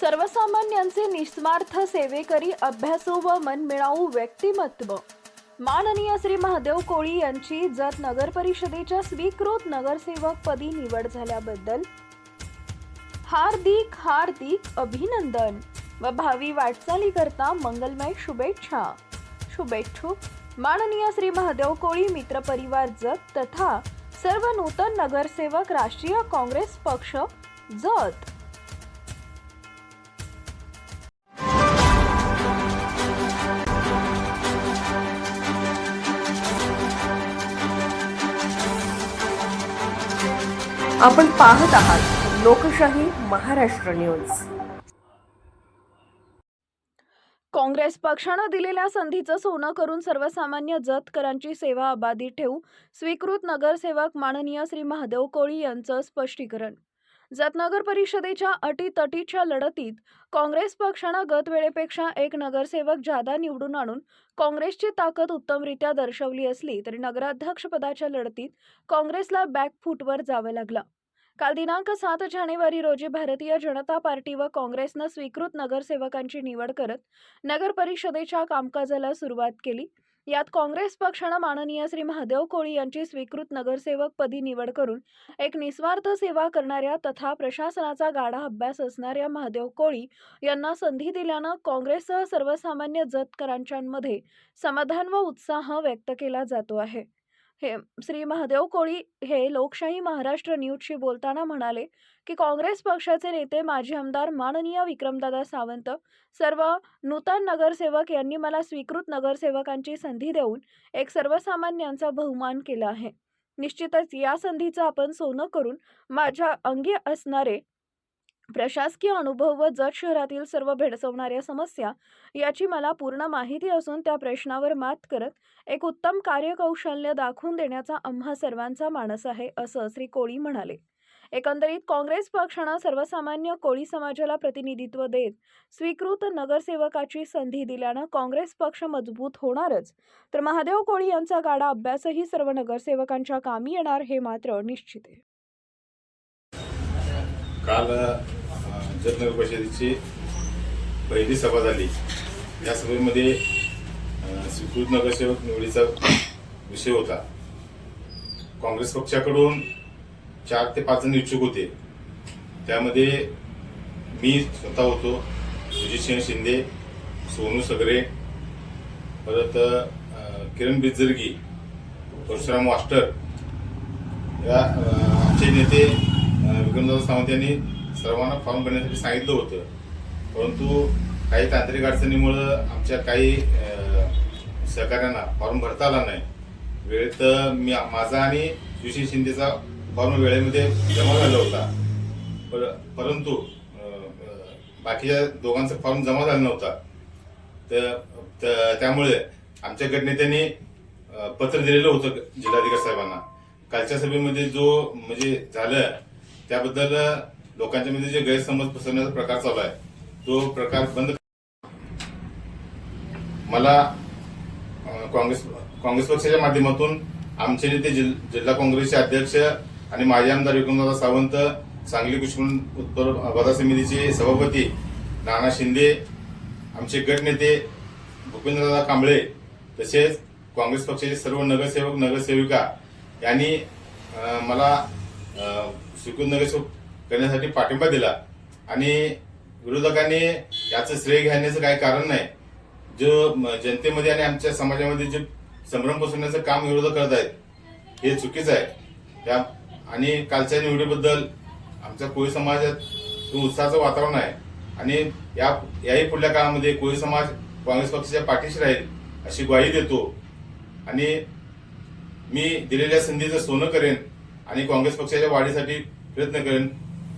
सर्वसामान्यांचे निस्वार्थ सेवेकरी अभ्यासू व मनमिळावू व्यक्तिमत्व. माननीय श्री महादेव कोळी यांची जत नगर परिषदेच्या स्वीकृत नगरसेवक पदी निवड झाल्याबद्दल हार्दिक हार्दिक अभिनंदन व भावी वाटचालीकरता मंगलमय शुभेच्छा. शुभेच्छुक माननीय श्री महादेव कोळी मित्र परिवार जत तथा सर्व नूतन नगरसेवक राष्ट्रीय काँग्रेस पक्ष जत. आपण पाहत आहात लोकशाही महाराष्ट्र न्यूज. काँग्रेस पक्षानं दिलेल्या संधीचं सोनं करून सर्वसामान्य जतकरांची सेवा अबाधित ठेवू स्वीकृत नगरसेवक माननीय श्री महादेव कोळी यांचं स्पष्टीकरण. जतनगर परिषदेच्या अटीतटीच्या लढतीत काँग्रेस पक्षानं गत वेळेपेक्षा एक नगरसेवक जादा निवडून आणून काँग्रेसची ताकद उत्तमरित्या दर्शवली असली तरी नगराध्यक्षपदाच्या लढतीत काँग्रेसला बॅकफूटवर जावं लागलं. काल दिनांक सात जानेवारी रोजी भारतीय जनता पार्टी व काँग्रेसनं स्वीकृत नगरसेवकांची निवड करत नगर परिषदेच्या कामकाजाला सुरुवात केली. यात काँग्रेस पक्षानं माननीय श्री महादेव कोळी यांची स्वीकृत नगरसेवक पदी निवड करून एक निस्वार्थ सेवा करणाऱ्या तथा प्रशासनाचा गाढा अभ्यास असणाऱ्या महादेव कोळी यांना संधी दिल्यानं काँग्रेससह सर्वसामान्य जतकरांच्यामध्ये समाधान व उत्साह व्यक्त केला जातो आहे. हे श्री महादेव कोळी हे लोकशाही महाराष्ट्र न्यूजशी बोलताना म्हणाले की काँग्रेस पक्षाचे नेते माजी आमदार माननीय विक्रमदादा सावंत सर्व नूतन नगरसेवक यांनी मला स्वीकृत नगरसेवकांची संधी देऊन एक सर्वसामान्यांचा बहुमान केला आहे. निश्चितच या संधीचं आपण सोनं करून माझ्या अंगी असणारे प्रशासकीय अनुभव व जत शहरातील सर्व भेडसवणाऱ्या समस्या याची मला पूर्ण माहिती असून त्या प्रश्नावर मात करत एक उत्तम कार्यकौशल्य दाखवून देण्याचा आम्हा सर्वांचा मानस आहे असं श्री कोळी म्हणाले. एकंदरीत काँग्रेस पक्षानं सर्वसामान्य कोळी समाजाला प्रतिनिधित्व देत स्वीकृत नगरसेवकाची संधी दिल्यानं काँग्रेस पक्ष मजबूत होणारच. तर महादेव कोळी यांचा गाडा अभ्यासही सर्व नगरसेवकांच्या कामी येणार हे मात्र निश्चित आहे. काल जतनगर परिषदेची पहिली सभा झाली. या सभेमध्ये स्वीकृत नगरसेवक निवडीचा विषय होता. काँग्रेस पक्षाकडून चार ते पाच जण इच्छुक होते. त्यामध्ये मी स्वतः होतो सुजितसिंह शिंदे सोनू सगरे परत किरण बिजर्गी परशुराम मास्टर या आमचे नेते अ, विक्रमदादा सावंत यांनी सर्वांना फॉर्म भरण्यासाठी सांगितलं होतं. परंतु काही तांत्रिक अडचणीमुळं आमच्या काही सहकाऱ्यांना फॉर्म भरता आला नाही. वेळेत मी माझा आणि सुशील शिंदेचा फॉर्म वेळेमध्ये जमा झाला होता. पर परंतु बाकीच्या दोघांचा फॉर्म जमा झाला नव्हता. तर त- त्यामुळे आमच्या गटनेत्यांनी पत्र दिलेलं होतं जिल्हाधिकारी साहेबांना. कालच्या सभेमध्ये जो म्हणजे झालं त्याबद्दल लोकांच्या मध्ये जे गैरसमज पसरण्याचा प्रकार चालू आहे तो प्रकार बंद मला काँग्रेस काँग्रेस पक्षाच्या माध्यमातून आमचे नेते जिल्हा काँग्रेसचे अध्यक्ष आणि माजी आमदार विक्रमदादा सावंत सांगली कृषी उत्तर बाजार समितीचे सभापती नाना शिंदे आमचे गटनेते भूपेंद्रदादा कांबळे तसेच काँग्रेस पक्षाचे सर्व नगरसेवक नगरसेविका यांनी मला स्वीकृत नगरसेवक करण्यासाठी पाठिंबा दिला. आणि विरोधकांनी याचं श्रेय घेण्याचं काही कारण नाही. जो म- जनतेमध्ये आणि आमच्या समाजामध्ये जे संभ्रम पसरण्याचं काम विरोधक करत आहेत हे चुकीचं आहे. त्या आणि कालच्या निवडीबद्दल आमच्या कोळी समाजात तो उत्साहाचं वातावरण आहे. आणि या याही पुढल्या काळामध्ये कोळी समाज काँग्रेस पक्षाच्या पाठीशी राहील अशी ग्वाही देतो. आणि मी दिलेल्या संधीचं सोनं करेन आणि काँग्रेस पक्षाच्या वाढीसाठी प्रयत्न करेन.